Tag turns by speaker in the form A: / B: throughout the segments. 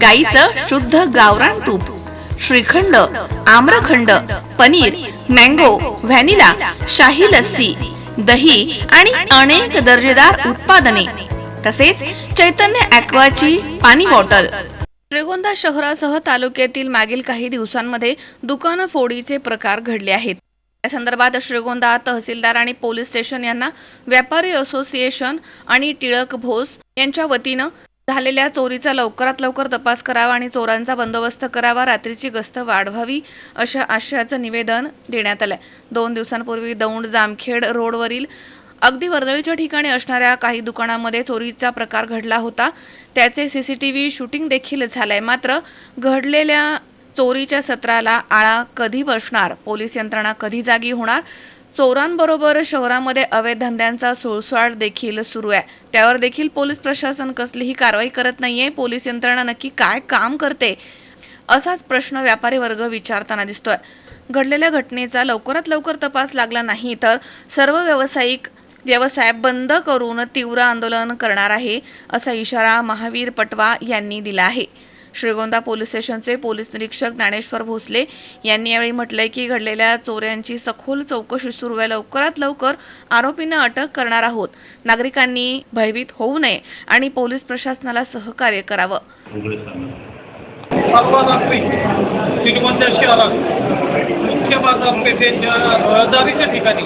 A: गाईचं शुद्ध गावरान तूप श्रीखंड आम्रखंड पनीर मँगो व्हॅनिला शाही लस्सी दही आणि अनेक दर्जेदार उत्पादने तसेच चैतन्य ॲक्वाची पाणी बॉटल. श्रीगोंदा शहरासह तालुक्यातील मागील काही दिवसांमध्ये दुकान फोडीचे प्रकार घडले आहेत. या संदर्भात श्रीगोंदा तहसीलदार आणि पोलीस स्टेशन यांना व्यापारी असोसिएशन आणि टिळक भोस यांच्या वतीनं झालेल्या चोरीचा लवकरात लवकर तपास करावा आणि चोरांचा बंदोबस्त करावा रात्रीची गस्त वाढवावी अशा आशयाचं निवेदन देण्यात आलं दोन दिवसांपूर्वी दौंड जामखेड रोडवरील अगदी वर्दळीच्या ठिकाणी असणाऱ्या काही दुकानांमध्ये चोरीचा प्रकार घडला होता. त्याचे C C T V shooting देखील झालंय. मात्र घडलेल्या चोरीच्या सत्राला आळा कधी बसणार? पोलीस यंत्रणा कधी जागी होणार? चोरांबरोबर शहरामध्ये अवैध धंद्यांचा सुळसुळाट देखील सुरू आहे. त्यावर देखील पोलीस प्रशासन कसलीही कारवाई करत नाहीये. पोलीस यंत्रणा नक्की काय काम करते? असाच प्रश्न व्यापारी वर्ग विचारताना दिसतोय. घडलेल्या घटनेचा लवकरात लवकर तपास लागला नाही तर सर्व व्यावसायिक व्यवसाय बंद करून तीव्र आंदोलन करणार आहे असा इशारा महावीर पटवा यांनी दिला आहे. श्रीगोंदा पोलीस स्टेशनचे पोलीस निरीक्षक ज्ञानेश्वर भोसले यांनी यावेळी म्हटलंय की घडलेल्या चोऱ्यांची सखोल चौकशी सुरू आहे लवकरात लवकर आरोपींना अटक करणार आहोत. नागरिकांनी भयभीत होऊ नये आणि पोलीस प्रशासनाला सहकार्य करावं.
B: श्रीगोंदा शहरात मुख्य बाजारपेठेच्या रहदारीच्या ठिकाणी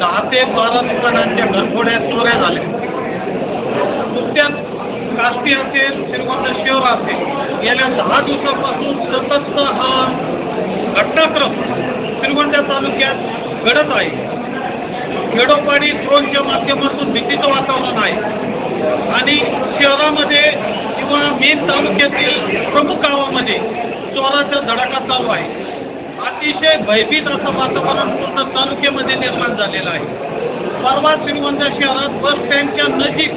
B: दहा ते बारा दुकानांच्या घरफोड्या चोऱ्या झाल्या. नुकत्याच काष्टी असेल श्रीमंत शहर असेल गेल्या दहा दिवसापासून सतत हा घटनाक्रम श्रीगोंदा तालुक्यात घडत आहे. खेडोपाडी ड्रोनच्या माध्यमातून भीतीचं वातावरण आहे. आणि शहरामध्ये किंवा मेन तालुक्यातील प्रमुख गावामध्ये चोराचा धडाका चालू आहे. अतिशय भयभीत असं वातावरण पूर्ण तालुक्यामध्ये निर्माण झालेलं आहे. परवा श्रीगोंदा शहरात बस स्टँडच्या नजीक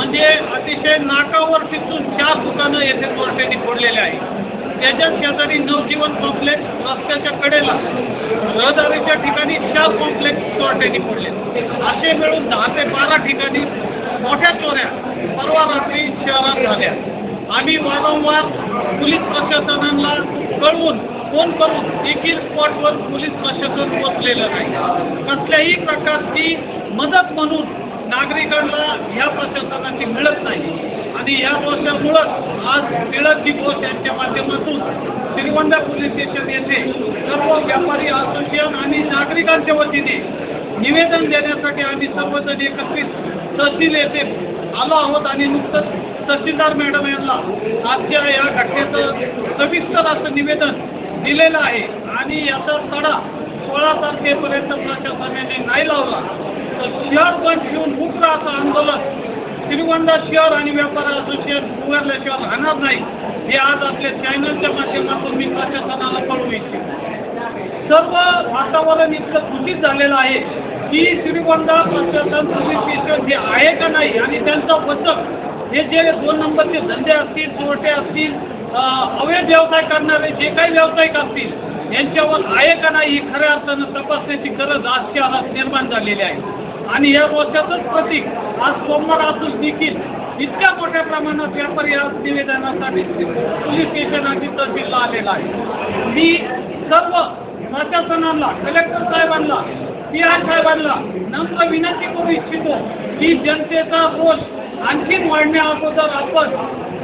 B: म्हणजे अतिशय नाकावर तिथून चार दुकानं येथे चोरट्यांनी फोडलेले आहे त्याच्याच शेजारी नवजीवन कॉम्प्लेक्स रस्त्याच्या कडेला रहदारीच्या ठिकाणी चार कॉम्प्लेक्स चोरट्यांनी फोडले असे मिळून दहा ते बारा ठिकाणी मोठ्या चोऱ्या परवा रात्री शहरात झाल्या. आम्ही वारंवार पोलीस प्रशासनाला कळवून फोन करून देखील स्पॉटवर पोलीस प्रशासन पोचलेलं नाही. कसल्याही प्रकारची मदत म्हणून नागरिकांना ह्या प्रशासनाची मिळत नाही. आणि या दोषामुळं आज टिळक दिवस यांच्या माध्यमातून श्रीगोंदा पोलीस स्टेशन येथे सर्व व्यापारी असोसिएशन आणि नागरिकांच्या वतीने निवेदन देण्यासाठी आम्ही सर्वजण एकत्रित तहसील येथे आलो आहोत आणि नुकतंच तहसीलदार मॅडम यांना आजच्या या घटनेचं सविस्तर असं निवेदन दिलेलं आहे. आणि याचा तडा सोळा तारखेपर्यंत प्रशासनाने नाही लावला तर शहर बंद ठेवून उग्र असं आंदोलन श्रीगोंदा शहर आणि व्यापार असोसिएशन उभारल्याशिवाय राहणार नाही. हे आज आपल्या चॅनलच्या माध्यमातून मी प्रशासनाला कळू इच्छितो. सर्व वातावरण इतकं दूषित झालेलं आहे की श्रीगोंदा प्रशासन पोलीस स्टेशन हे आहे का नाही आणि त्यांचा बचत हे जे दोन नंबरचे धंदे असतील चोरटे असतील अवैध व्यवसाय करणारे जे काही व्यावसायिक असतील यांच्यावर आहे का नाही ही खऱ्या अर्थानं तपासण्याची गरज आजच्या आज निर्माण झालेली आहे. आणि या वर्षाचंच प्रतीक आज सोमवार असून देखील इतक्या मोठ्या प्रमाणात व्यापारी आज निवेदनासाठी पोलीस स्टेशन आणि तहसीलला आलेला आहे. मी सर्व प्रशासनाला कलेक्टर साहेबांना पी आर साहेबांना नम्र विनंती करू इच्छितो की जनतेचा रोष आणखीन वाढण्या अगोदर आपण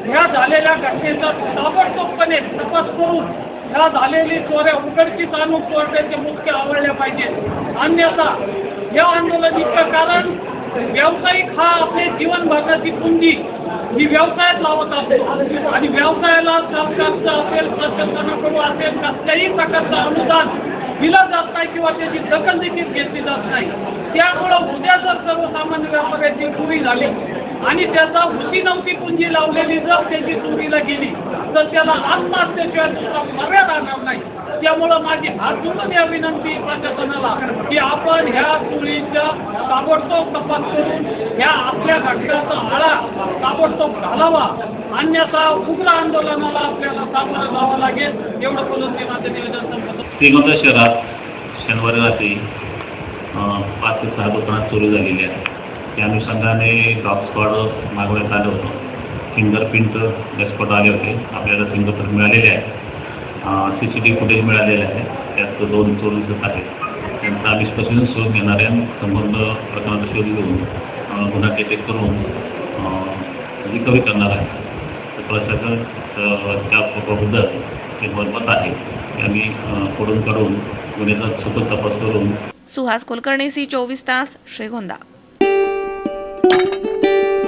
B: ह्या झालेल्या घटनेचा ताबडतोबपणे तपास करून ह्या झालेली चोऱ्या उघडकीस आणून चोरट्याचे मुख्य आवडल्या पाहिजेत. अन्यथा या आंदोलनाचं कारण व्यावसायिक हा आपले जीवन भागाची पुंजी ही व्यवसायात लावत असतो. आणि व्यवसायाला सरकारचं असेल प्रशासनाकडून असेल कसल्याही प्रकारचं अनुदान दिलं जात नाही किंवा त्याची दखल देखील घेतली जात नाही. त्यामुळं उद्या जर सर्वसामान्य व्यापाऱ्याची चोरी झाली आणि त्याचा हुसी नव्हती पुंजी लावलेली जर त्याची चोरीला गेली तर त्याला आत्महत्येशिवाय दुसरा पर्याय राहणार नाही. त्यामुळं माझी हात या विनंती प्रशासनाला की आपण ह्या चोरीच्या ताबडतोब तपास करून ह्या आपल्या घटनाचा आळा ताबडतोब घालावा. अन्यथा उग्र आंदोलनाला आपल्याला सामोरं जावं लागेल. एवढं बोलून ते माझं निवेदन संपवतो.
C: श्रीगोंदा शहरात शनिवारी रात्री पाच ते सहा दुकानात चोरी झालेली आहे. त्या अनुषंगाने डॉग स्क्वॉड मागवण्यात आलं होतं. फिंगरप्रिंट डेस्पॉट आले होते. आपल्याला फिंगरप्रिंट मिळालेले आहे. C C T V footage मिळालेलं आहे. त्यात दोन चोर दिसत आहेत. त्यांचा आधीचपासून शोध घेणाऱ्या संबंध प्रकरणाचा शोध घेऊन गुन्हा डिटेक्ट करून रिकव्हरी करणार आहे. तर प्रशासन त्या प्रकरणाबद्दल ते मनमत आहे ते आम्ही अं, काढून गुन्ह्याचा सतत तपास करून
A: सुहास कुलकर्णी सी चोवीस तास श्रीगोंदा.